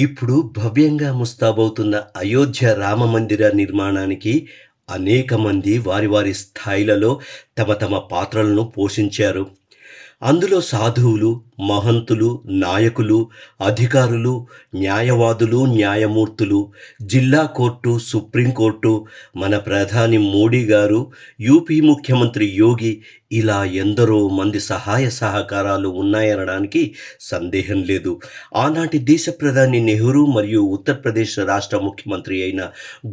ఇప్పుడు భవ్యంగా ముస్తాబవుతున్న అయోధ్య రామ మందిర నిర్మాణానికి అనేక మంది వారి వారి స్థాయిలలో తమ తమ పాత్రలను పోషించారు. అందులో సాధువులు మహంతులు నాయకులు అధికారులు న్యాయవాదులు న్యాయమూర్తులు జిల్లా కోర్టు సుప్రీంకోర్టు మన ప్రధాని మోడీ గారు యూపీ ముఖ్యమంత్రి యోగి ఇలా ఎందరో మంది సహాయ సహకారాలు ఉన్నాయనడానికి సందేహం లేదు. ఆనాటి దేశ ప్రధాని నెహ్రూ మరియు ఉత్తరప్రదేశ్ రాష్ట్ర ముఖ్యమంత్రి అయిన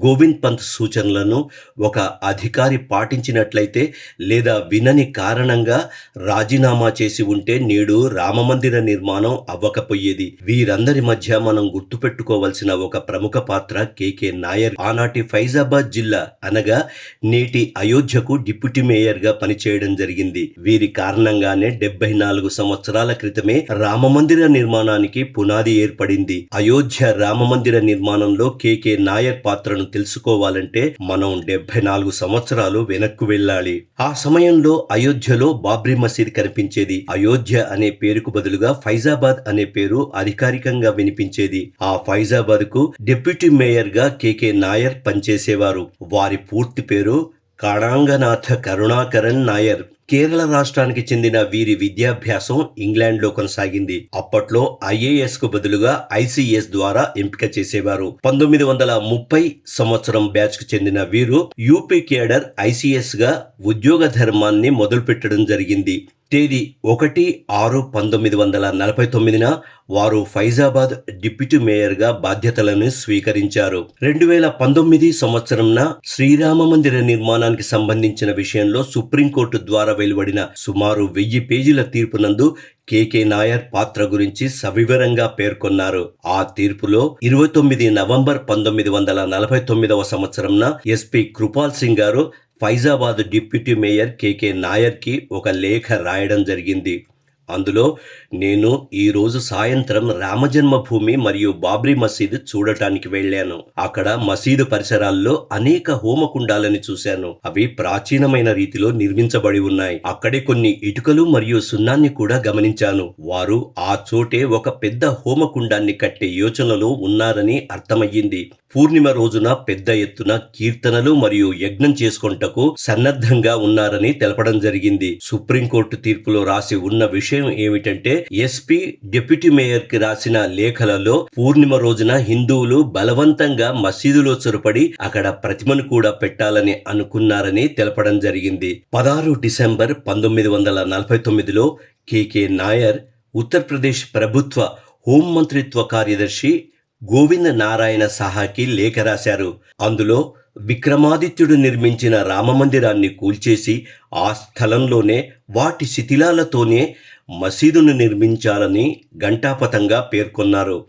గోవింద్ పంత్ సూచనలను ఒక అధికారి పాటించినట్లయితే లేదా వినని కారణంగా రాజీనామా చేసి ఉంటే నేడు రామమందిర నిర్మాణం అవ్వకపోయేది. వీరందరి మధ్య మనం గుర్తుపెట్టుకోవలసిన ఒక ప్రముఖ పాత్ర కేకే నాయర్. ఆనాటి ఫైజాబాద్ జిల్లా అనగా నేటి అయోధ్యకు డిప్యూటీ మేయర్గా పనిచేయడం జరిగింది. వీరి కారణంగానే డెబ్బై నాలుగు సంవత్సరాల క్రితమే రామమందిర నిర్మాణానికి పునాది ఏర్పడింది. అయోధ్య రామమందిర నిర్మాణంలో కేకే నాయర్ పాత్రను తెలుసుకోవాలంటే మనం డెబ్బై నాలుగు సంవత్సరాలు వెనక్కు వెళ్ళాలి. ఆ సమయంలో అయోధ్యలో బాబ్రీ మసీద్ కనిపించేది. అయోధ్య అనే పేరుకు బదులుగా ఫైజాబాద్ అనే పేరు అధికారికంగా వినిపించేది. ఆ ఫైజాబాద్కు డిప్యూటీ మేయర్గా కేకే నాయర్ పనిచేసేవారు. వారి పూర్తి పేరు కణాంగనాథ కరుణాకరన్ నాయర్. కేరళ రాష్ట్రానికి చెందిన వీరి విద్యాభ్యాసం ఇంగ్లాండ్లో కొనసాగింది. అప్పట్లో ఐఏఎస్కు బదులుగా ఐసీఎస్ ద్వారా ఎంపిక చేసేవారు. పంతొమ్మిది వందల ముప్పై సంవత్సరం బ్యాచ్కు చెందిన వీరు యూపీ కేడర్ ఐసీఎస్గా ఉద్యోగ ధర్మాన్ని మొదలుపెట్టడం జరిగింది. తేదీ ఒకటి ఆరు పంతొమ్మిది వందల నలభై తొమ్మిదిన వారు ఫైజాబాద్ డిప్యూటీ మేయర్గా బాధ్యతలను స్వీకరించారు. రెండు వేల పంతొమ్మిది సంవత్సరంన శ్రీరామ మందిర నిర్మాణానికి సంబంధించిన విషయంలో సుప్రీంకోర్టు ద్వారా వెలువడిన సుమారు వెయ్యి పేజీల తీర్పునందు కేకే నాయర్ పాత్ర గురించి సవివరంగా పేర్కొన్నారు. ఆ తీర్పులో ఇరవై తొమ్మిది నవంబర్ పంతొమ్మిది వందల నలభై తొమ్మిదవ సంవత్సరంన ఎస్పీ కృపాల్ సింగ్ గారు ఫైజాబాద్ డిప్యూటీ మేయర్ కేకే నాయర్కి ఒక లేఖ రాయడం జరిగింది. అందులో నేను ఈరోజు సాయంత్రం రామజన్మభూమి మరియు బాబ్రీ మసీదు చూడటానికి వెళ్ళాను. అక్కడ మసీదు పరిసరాల్లో అనేక హోమకుండాలని చూశాను. అవి ప్రాచీనమైన రీతిలో నిర్మించబడి ఉన్నాయి. అక్కడే కొన్ని ఇటుకలు మరియు సున్నాన్ని కూడా గమనించాను. వారు ఆ చోటే ఒక పెద్ద హోమకుండాన్ని కట్టే యోచనలో ఉన్నారని అర్థమయ్యింది. పూర్ణిమ రోజున పెద్ద ఎత్తున కీర్తనలు మరియు యజ్ఞం చేసుకొంటకు సన్నద్ధంగా ఉన్నారని తెలపడం జరిగింది. సుప్రీంకోర్టు తీర్పులో రాసి ఉన్న విషయం ఏమిటంటే ఎస్పీ డిప్యూటీ మేయర్కి రాసిన లేఖలలో పూర్ణిమ రోజున హిందువులు బలవంతంగా మసీదులో చొరపడి అక్కడ ప్రతిమను కూడా పెట్టాలని అనుకున్నారని తెలపడం జరిగింది. పదహారు డిసెంబర్ పంతొమ్మిది వందల నలభై తొమ్మిదిలో కేకే నాయర్ ఉత్తరప్రదేశ్ ప్రభుత్వ హోంమంత్రిత్వ కార్యదర్శి గోవింద నారాయణ సహాకి లేఖ రాశారు. అందులో విక్రమాదిత్యుడు నిర్మించిన రామమందిరాన్ని కూల్చేసి ఆ స్థలంలోనే వాటి శిథిలాలతోనే మసీదును నిర్మించాలని ఘంటాపథంగా పేర్కొన్నారు.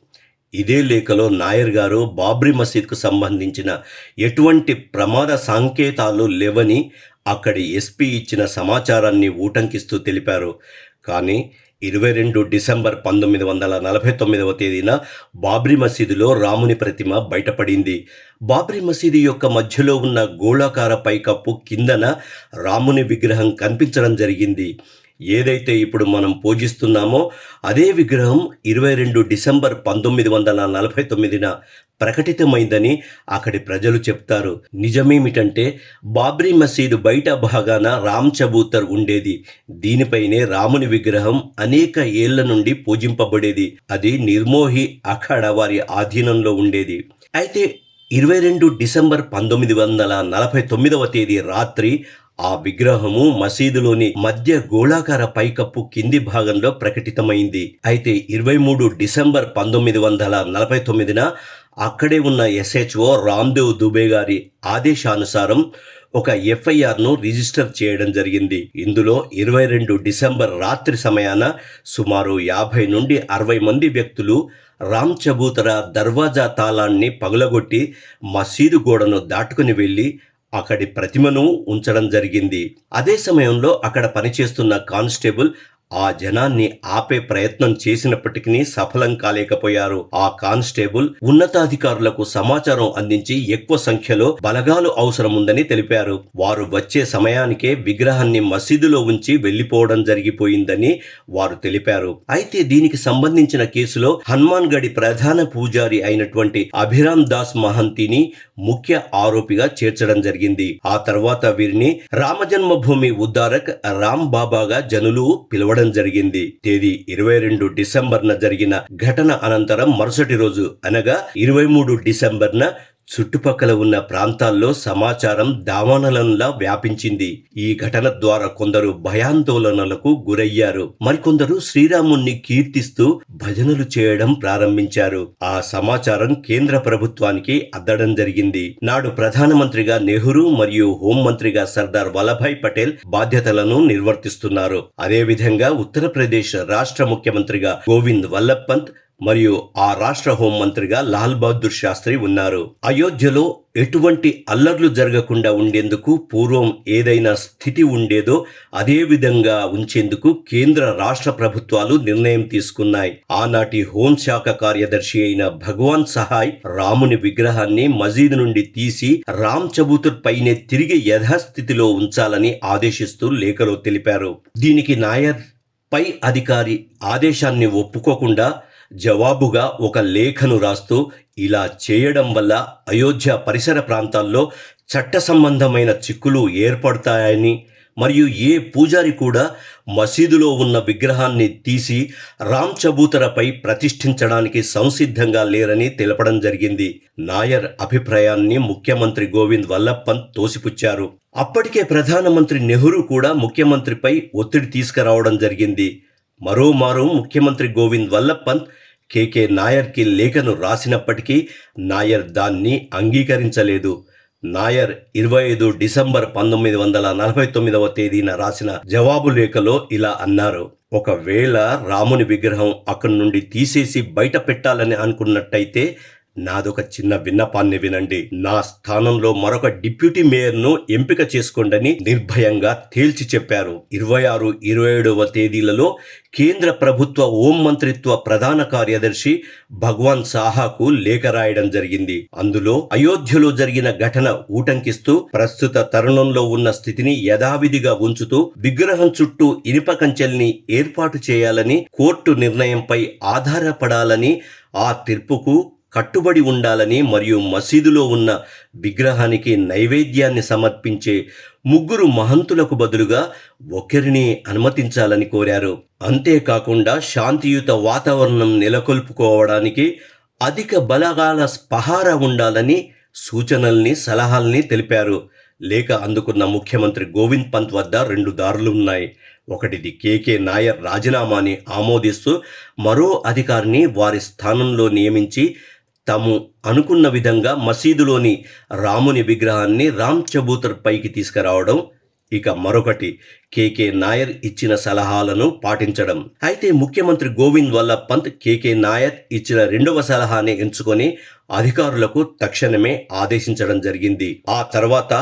ఇదే లేఖలో నాయర్ గారు బాబ్రీ మసీద్కు సంబంధించిన ఎటువంటి ప్రమాద సంకేతాలు లేవని అక్కడి ఎస్పీ ఇచ్చిన సమాచారాన్ని ఊటంకిస్తూ తెలిపారు. కానీ ఇరవై రెండు డిసెంబర్ పంతొమ్మిది వందల నలభై తొమ్మిదవ తేదీన బాబ్రీ మసీదులో రాముని ప్రతిమ బయటపడింది. బాబ్రీ మసీదు యొక్క మధ్యలో ఉన్న గోళాకార పైకప్పు కిందన రాముని విగ్రహం కనిపించడం జరిగింది. ఏదైతే ఇప్పుడు మనం పూజిస్తున్నామో అదే విగ్రహం ఇరవై రెండు డిసెంబర్ పంతొమ్మిది వందల నలభై తొమ్మిదిన ప్రకటితమైందని అక్కడి ప్రజలు చెప్తారు. నిజమేమిటంటే బాబ్రీ మసీదు బయట భాగాన రామ్ చబూతర్ ఉండేది. దీనిపైనే రాముని విగ్రహం అనేక ఏళ్ళ నుండి పూజింపబడేది. అది నిర్మోహి అఖాడ వారి ఆధీనంలో ఉండేది. అయితే ఇరవై రెండు డిసెంబర్ పంతొమ్మిది వందల నలభై తొమ్మిదవ తేదీ రాత్రి ఆ విగ్రహము మసీదులోని మధ్య గోళాకార పైకప్పు కింది భాగంలో ప్రకటితమైంది. అయితే ఇరవై మూడు డిసెంబర్ పంతొమ్మిది వందల నలభై తొమ్మిదిన అక్కడే ఉన్న ఎస్హెచ్ఓ రామ్దేవ్ దుబే గారి ఆదేశానుసారం ఒక ఎఫ్ఐఆర్ను రిజిస్టర్ చేయడం జరిగింది. ఇందులో ఇరవై రెండు డిసెంబర్ రాత్రి సమయాన సుమారు యాభై నుండి అరవై మంది వ్యక్తులు రామ్ చబూతరా దర్వాజా తాళాన్ని పగులగొట్టి మసీదు గోడను దాటుకుని వెళ్ళి అక్కడి ప్రతిమను ఉంచడం జరిగింది. అదే సమయంలో అక్కడ పనిచేస్తున్న కానిస్టేబుల్ ఆ జనాన్ని ఆపే ప్రయత్నం చేసినప్పటికీ సఫలం కాలేకపోయారు. ఆ కానిస్టేబుల్ ఉన్నతాధికారులకు సమాచారం అందించి ఎక్కువ సంఖ్యలో బలగాలు అవసరముందని తెలిపారు. వారు వచ్చే సమయానికే విగ్రహాన్ని మసీదులో ఉంచి వెళ్ళిపోవడం జరిగిపోయిందని వారు తెలిపారు. అయితే దీనికి సంబంధించిన కేసులో హనుమాన్ గడి ప్రధాన పూజారి అయినటువంటి అభిరామ్ దాస్ మహంతిని ముఖ్య ఆరోపిగా చేర్చడం జరిగింది. ఆ తర్వాత వీరిని రామజన్మభూమి ఉద్దారక్ రామ్ బాబాగా జనులు పిలవడం జరిగింది. తేదీ ఇరవై రెండు డిసెంబర్న జరిగిన ఘటన అనంతరం మరుసటి రోజు అనగా ఇరవై మూడు డిసెంబర్న చుట్టుపక్కల ఉన్న ప్రాంతాల్లో సమాచారం దావానలంలా వ్యాపించింది. ఈ ఘటన ద్వారా కొందరు భయాందోళనలకు గురయ్యారు. మరికొందరు శ్రీరాముణ్ణి కీర్తిస్తూ భజనలు చేయడం ప్రారంభించారు. ఆ సమాచారం కేంద్ర ప్రభుత్వానికి అద్దడం జరిగింది. నాడు ప్రధానమంత్రిగా నెహ్రూ మరియు హోంమంత్రిగా సర్దార్ వల్లభాయ్ పటేల్ బాధ్యతలను నిర్వర్తిస్తున్నారు. అదేవిధంగా ఉత్తరప్రదేశ్ రాష్ట్ర ముఖ్యమంత్రిగా గోవింద్ వల్లభ్ పంత్ మరియు ఆ రాష్ట్ర హోంమంత్రిగా లాల్ బహదూర్ శాస్త్రి ఉన్నారు. అయోధ్యలో ఎటువంటి అల్లర్లు జరగకుండా ఉండేందుకు పూర్వం ఏదైనా స్థితి ఉండేదో అదే విధంగా ఉంచేందుకు కేంద్ర రాష్ట్ర ప్రభుత్వాలు నిర్ణయం తీసుకున్నాయి. ఆనాటి హోంశాఖ కార్యదర్శి అయిన భగవాన్ సహాయ్ రాముని విగ్రహాన్ని మజీద్ నుండి తీసి రామ్ చబూతుర్ పైనే తిరిగి యథాస్థితిలో ఉంచాలని ఆదేశిస్తూ లేఖలో తెలిపారు. దీనికి నాయర్ పై అధికారి ఆదేశాన్ని ఒప్పుకోకుండా జవాబుగా ఒక లేఖను రాస్తూ ఇలా చేయడం వల్ల అయోధ్య పరిసర ప్రాంతాల్లో చట్ట సంబంధమైన చిక్కులు ఏర్పడతాయని మరియు ఏ పూజారి కూడా మసీదులో ఉన్న విగ్రహాన్ని తీసి రామ్ చబూతరపై ప్రతిష్ఠించడానికి సంసిద్ధంగా లేరని తెలపడం జరిగింది. నాయర్ అభిప్రాయాన్ని ముఖ్యమంత్రి గోవింద్ వల్లప్పన్ తోసిపుచ్చారు. అప్పటికే ప్రధానమంత్రి నెహ్రూ కూడా ముఖ్యమంత్రిపై ఒత్తిడి తీసుకురావడం జరిగింది. మరోమారు ముఖ్యమంత్రి గోవింద్ వల్లభ్ కేకే నాయర్కి లేఖను రాసినప్పటికీ నాయర్ దాన్ని అంగీకరించలేదు. నాయర్ ఇరవై ఐదు డిసెంబర్ పంతొమ్మిది వందల నలభై తొమ్మిదవ తేదీన రాసిన జవాబు లేఖలో ఇలా అన్నారు. ఒకవేళ రాముని విగ్రహం అక్కడి నుండి తీసేసి బయట పెట్టాలని అనుకున్నట్టయితే నాదొక చిన్న విన్నపాన్ని వినండి. నా స్థానంలో మరొక డిప్యూటీ మేయర్ను ఎంపిక చేసుకోండని నిర్భయంగా తేల్చి చెప్పారు. ఇరవై ఆరు ఇరవై ఏడవ తేదీలలో కేంద్ర ప్రభుత్వ హోం మంత్రిత్వ ప్రధాన కార్యదర్శి భగవాన్ సాహాకు లేఖ రాయడం జరిగింది. అందులో అయోధ్యలో జరిగిన ఘటన ఊటంకిస్తూ ప్రస్తుత తరుణంలో ఉన్న స్థితిని యథావిధిగా ఉంచుతూ విగ్రహం చుట్టూ ఇనుప కంచెల్ని ఏర్పాటు చేయాలని కోర్టు నిర్ణయంపై ఆధారపడాలని ఆ తీర్పుకు కట్టుబడి ఉండాలని మరియు మసీదులో ఉన్న విగ్రహానికి నైవేద్యాన్ని సమర్పించే ముగ్గురు మహంతులకు బదులుగా ఒకరిని అనుమతించాలని కోరారు. అంతేకాకుండా శాంతియుత వాతావరణం నెలకొల్పుకోవడానికి అధిక బలగాల స్పహార ఉండాలని సూచనల్ని సలహాల్ని తెలిపారు. లేక అందుకున్న ముఖ్యమంత్రి గోవింద్ పంత్ వద్ద రెండు దారులు ఉన్నాయి. ఒకటిది కేకే నాయర్ రాజీనామాని ఆమోదిస్తూ మరో అధికారిని వారి స్థానంలో నియమించి తాము అనుకున్న విధంగా మసీదులోని రాముని విగ్రహాన్ని రామ్ చబూతర్ పైకి తీసుకురావడం ఇక మరొకటి కేకే నాయర్ ఇచ్చిన సలహాలను పాటించడం. అయితే ముఖ్యమంత్రి గోవింద్ వల్లభ్ పంత్ కేకే నాయర్ ఇచ్చిన రెండవ సలహాని ఎంచుకొని అధికారులకు తక్షణమే ఆదేశించడం జరిగింది. ఆ తర్వాత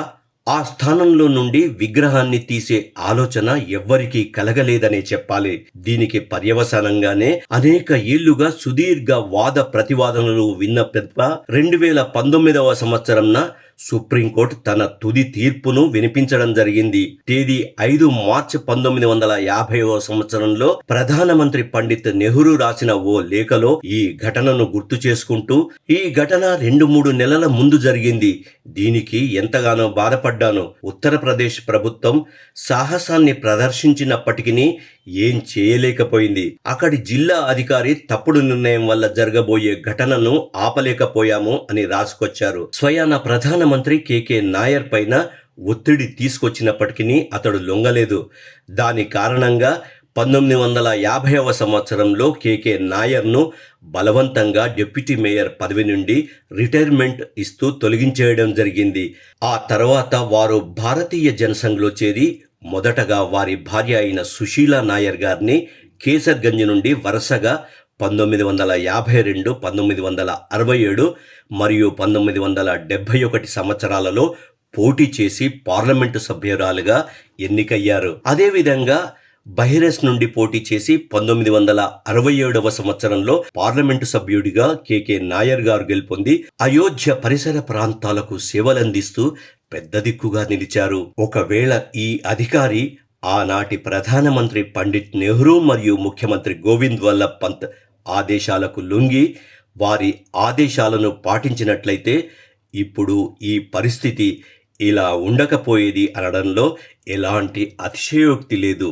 ఆ స్థానంలో నుండి విగ్రహాన్ని తీసే ఆలోచన ఎవ్వరికీ కలగలేదనే చెప్పాలి. దీనికి పర్యవసానంగానే అనేక ఏళ్ళుగా సుదీర్ఘ వాద ప్రతివాదనలు విన్న పెద్ద రెండు వేల పంతొమ్మిదవ సంవత్సరంన సుప్రీంకోర్టు తన తుది తీర్పును వినిపించడం జరిగింది. తేదీ ఐదు మార్చి పంతొమ్మిది వందల యాభైవ సంవత్సరంలో ప్రధానమంత్రి పండిత్ నెహ్రూ రాసిన ఓ లేఖలో ఈ ఘటనను గుర్తు చేసుకుంటూ ఈ ఘటన రెండు మూడు నెలల ముందు జరిగింది. దీనికి ఎంతగానో బాధపడ్డాను. ఉత్తరప్రదేశ్ ప్రభుత్వం సాహసాన్ని ప్రదర్శించినప్పటికీ ఏం చేయలేకపోయింది. అక్కడి జిల్లా అధికారి తప్పుడు నిర్ణయం వల్ల జరగబోయే ఘటనను ఆపలేకపోయాము అని రాసుకొచ్చారు. స్వయాన ప్రధానమంత్రి కేకే నాయర్ పైన ఒత్తిడి తీసుకొచ్చినప్పటికీ అతడు లొంగలేదు. దాని కారణంగా పంతొమ్మిది వందల యాభైవ సంవత్సరంలో కేకే నాయర్ను బలవంతంగా డిప్యూటీ మేయర్ పదవి నుండి రిటైర్మెంట్ ఇస్తూ తొలగించేయడం జరిగింది. ఆ తర్వాత వారు భారతీయ జనసంఘ్లో చేరి మొదటగా వారి భార్య అయిన సుశీలా నాయర్ గారిని కేసర్గంజ్ నుండి వరుసగా పంతొమ్మిది వందల యాభై రెండు పంతొమ్మిది వందల అరవై ఏడు మరియు పంతొమ్మిది వందల డెబ్భై ఒకటి సంవత్సరాలలో పోటీ చేసి పార్లమెంటు సభ్యురాలుగా ఎన్నికయ్యారు. అదేవిధంగా బహిరస్ నుండి పోటీ చేసి పంతొమ్మిది వందల అరవై ఏడవ సంవత్సరంలో పార్లమెంటు సభ్యుడిగా కెకే నాయర్ గారు గెలుపొంది అయోధ్య పరిసర ప్రాంతాలకు సేవలందిస్తూ పెద్ద దిక్కుగా నిలిచారు. ఒకవేళ ఈ అధికారి ఆనాటి ప్రధానమంత్రి పండిట్ నెహ్రూ మరియు ముఖ్యమంత్రి గోవింద్ వల్లభ్ పంత్ ఆదేశాలకు లొంగి వారి ఆదేశాలను పాటించినట్లయితే ఇప్పుడు ఈ పరిస్థితి ఇలా ఉండకపోయేది అనడంలో ఎలాంటి అతిశయోక్తి లేదు.